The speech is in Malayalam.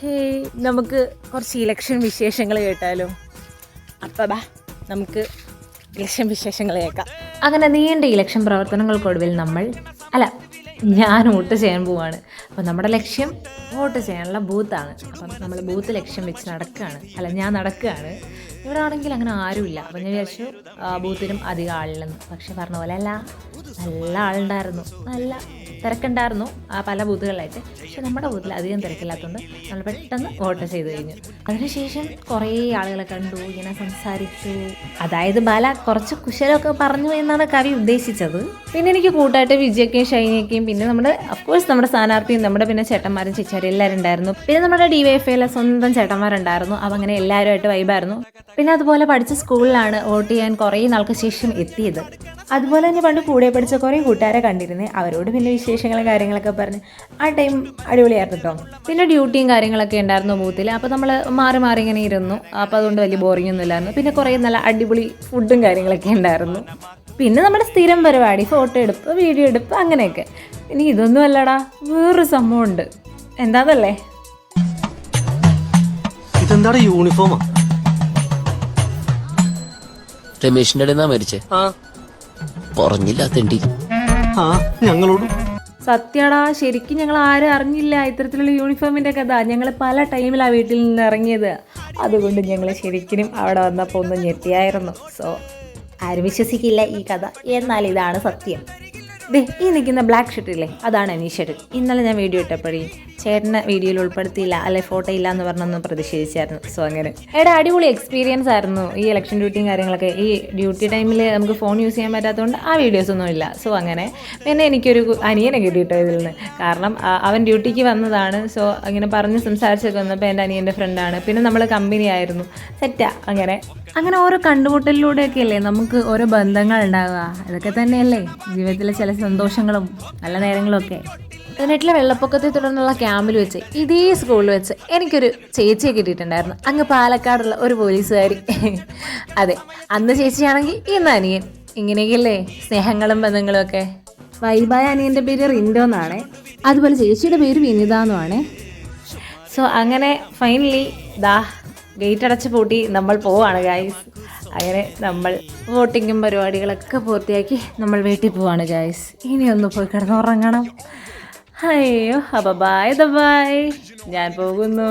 ഹേയ് നമുക്ക് കുറച്ച് ഇലക്ഷൻ വിശേഷങ്ങൾ കേട്ടാലോ? അപ്പം നമുക്ക് ഇലക്ഷൻ വിശേഷങ്ങൾ കേൾക്കാം. അങ്ങനെ നീണ്ട ഇലക്ഷൻ പ്രവർത്തനങ്ങൾക്കൊടുവിൽ നമ്മൾ അല്ല ഞാൻ വോട്ട് ചെയ്യാൻ പോവാണ്. അപ്പം നമ്മുടെ ലക്ഷ്യം വോട്ട് ചെയ്യാനുള്ള ബൂത്താണ് അപ്പം നമ്മൾ ബൂത്ത് ലക്ഷ്യം വെച്ച് നടക്കുകയാണ് അല്ല ഞാൻ നടക്കുകയാണ് ഇവിടെ ആണെങ്കിൽ അങ്ങനെ ആരുമില്ല. അപ്പം ഞാൻ വിചാരിച്ചു ബൂത്തിനും അധികം ആളില്ലെന്ന്. പക്ഷെ പറഞ്ഞ പോലെ അല്ല നല്ല ആളുണ്ടായിരുന്നു. നല്ല തിരക്കുണ്ടായിരുന്നു ആ പല ബൂത്തുകളിലായിട്ട് പക്ഷെ നമ്മുടെ ബൂത്തിൽ അധികം തിരക്കില്ലാത്തതുകൊണ്ട് നമ്മൾ പെട്ടെന്ന് വോട്ട് ചെയ്ത് കഴിഞ്ഞു. അതിനുശേഷം കുറേ ആളുകളെ കണ്ടു ഇങ്ങനെ സംസാരിച്ചു. അതായത് ബാല കുറച്ച് കുശലമൊക്കെ പറഞ്ഞു എന്നാണ് കവി ഉദ്ദേശിച്ചത്. പിന്നെ എനിക്ക് കൂട്ടായിട്ട് വിജയൊക്കെയും ഷൈനിയൊക്കെയും പിന്നെ നമ്മുടെ അഫ്കോഴ്സ് നമ്മുടെ സ്ഥാനാർത്ഥിയും നമ്മുടെ പിന്നെ ചേട്ടന്മാരും ചേച്ചാരും എല്ലാവരും ഉണ്ടായിരുന്നു. പിന്നെ നമ്മുടെ ഡി വൈ എഫ് സ്വന്തം ചേട്ടന്മാരുണ്ടായിരുന്നു. അപ്പം അങ്ങനെ എല്ലാവരുമായിട്ട് വൈബായിരുന്നു പിന്നെ അതുപോലെ പഠിച്ച സ്കൂളിലാണ് വോട്ട് ചെയ്യാൻ കുറേ നാൾക്ക് ശേഷം എത്തിയത്. അതുപോലെ തന്നെ പണ്ട് കൂടെ പഠിച്ച കുറേ കൂട്ടുകാരെ കണ്ടിരുന്നേ. അവരോട് പിന്നെ വിശേഷങ്ങളും കാര്യങ്ങളൊക്കെ പറഞ്ഞ് ആ ടൈം അടിപൊളിയായിരുന്നു കേട്ടോ പിന്നെ ഡ്യൂട്ടിയും കാര്യങ്ങളൊക്കെ ഉണ്ടായിരുന്നു ബൂത്തിൽ അപ്പോൾ നമ്മൾ മാറി മാറി ഇങ്ങനെ ഇരുന്നു. അപ്പോൾ അതുകൊണ്ട് വലിയ ബോറിംഗ് ഒന്നും ഇല്ലായിരുന്നു പിന്നെ കുറേ നല്ല അടിപൊളി ഫുഡും കാര്യങ്ങളൊക്കെ ഉണ്ടായിരുന്നു. പിന്നെ നമ്മുടെ സ്ഥിരം പരിപാടി ഫോട്ടോ എടുപ്പ് വീഡിയോ എടുപ്പ് അങ്ങനെയൊക്കെ. ഇനി ഇതൊന്നും അല്ലടാ വേറൊരു സംഭവമുണ്ട് എന്താന്നല്ലേ? ഇതെന്താടാ യൂണിഫോമാ രമേശിന്റെ അടുന്നാ മരിച്ചേ പറഞ്ഞില്ല തെണ്ടി ഞങ്ങളോടും. സത്യടാ ശരിക്കും ഞങ്ങൾ ആരും അറിഞ്ഞില്ല ഇത്തരത്തിലുള്ള യൂണിഫോമിന്റെ കഥ. ഞങ്ങൾ പല ടൈമിലാണ് വീട്ടിൽ നിന്ന് ഇറങ്ങിയത്. അതുകൊണ്ട് ഞങ്ങൾ ശരിക്കും അവിടെ വന്നപ്പോൾ ഒന്ന് ഞെട്ടിയായിരുന്നു. സോ ആരും വിശ്വസിക്കില്ല ഈ കഥ. എന്നാൽ ഇതാണ് സത്യം. ദേ ഈ നിൽക്കുന്ന ബ്ലാക്ക് ഷർട്ട് ഇല്ലേ? അതാണ് അനീഷ് ഷർട്ട് ഇന്നലെ ഞാൻ വീഡിയോ ഇട്ടപ്പോഴേ ചേട്ടനെ വീഡിയോയിൽ ഉൾപ്പെടുത്തിയില്ല അല്ലെ ഫോട്ടോ ഇല്ല എന്ന് പറഞ്ഞൊന്ന് പ്രതിഷേധിച്ചായിരുന്നു. സോ അങ്ങനെ. എടാ അടിപൊളി എക്സ്പീരിയൻസ് ആയിരുന്നു ഈ ഇലക്ഷൻ ഡ്യൂട്ടിയും കാര്യങ്ങളൊക്കെ. ഈ ഡ്യൂട്ടി ടൈമിൽ നമുക്ക് ഫോൺ യൂസ് ചെയ്യാൻ പറ്റാത്തതുകൊണ്ട് ആ വീഡിയോസ് ഒന്നും ഇല്ല. സോ അങ്ങനെ. പിന്നെ എനിക്കൊരു അനിയനെ കിട്ടിയിട്ടോ ഇതിൽ നിന്ന്. കാരണം അവൻ ഡ്യൂട്ടിക്ക് വന്നതാണ്. സോ അങ്ങനെ പറഞ്ഞ് സംസാരിച്ചൊക്കെ വന്നപ്പോൾ എന്റെ അനിയന്റെ ഫ്രണ്ടാണ് പിന്നെ നമ്മൾ കമ്പനി ആയിരുന്നു. സെറ്റാ അങ്ങനെ. അങ്ങനെ ഓരോ കണ്ടുമുട്ടലിലൂടെയൊക്കെ അല്ലേ നമുക്ക് ഓരോ ബന്ധങ്ങൾ ഉണ്ടാവുക. ഇതൊക്കെ തന്നെയല്ലേ ജീവിതത്തിലെ ചില സന്തോഷങ്ങളും നല്ല നേരങ്ങളും പതിനെട്ടിലെ വെള്ളപ്പൊക്കത്തെ തുടർന്നുള്ള ക്യാമ്പിൽ വെച്ച് ഇതേ സ്കൂളിൽ വെച്ച് എനിക്കൊരു ചേച്ചിയെ കിട്ടിയിട്ടുണ്ടായിരുന്നു. അങ്ങ് പാലക്കാടുള്ള ഒരു പോലീസുകാരി. അതെ അന്ന് ചേച്ചിയാണെങ്കിൽ ഇന്ന് അനിയൻ. ഇങ്ങനെയൊക്കെയല്ലേ സ്നേഹങ്ങളും ബന്ധങ്ങളും ഒക്കെ? വൈബായ അനിയന്റെ പേര് റിൻഡോ എന്നാണ്. അതുപോലെ ചേച്ചിയുടെ പേര് വിനിത എന്നുമാണ് സോ അങ്ങനെ ഫൈനലി ദാ ഗേറ്റ് അടച്ച് പൂട്ടി നമ്മൾ പോവാണ് ഗായ്സ് അങ്ങനെ നമ്മൾ വോട്ടിങ്ങും പരിപാടികളൊക്കെ പൂർത്തിയാക്കി നമ്മൾ വീട്ടിൽ പോവാണ് ഗായ്സ് ഇനി ഒന്ന് പോയി കിടന്നുറങ്ങണം. അയ്യോ അപ്പൊ ബായ് ദ ബായ് ഞാൻ പോകുന്നു.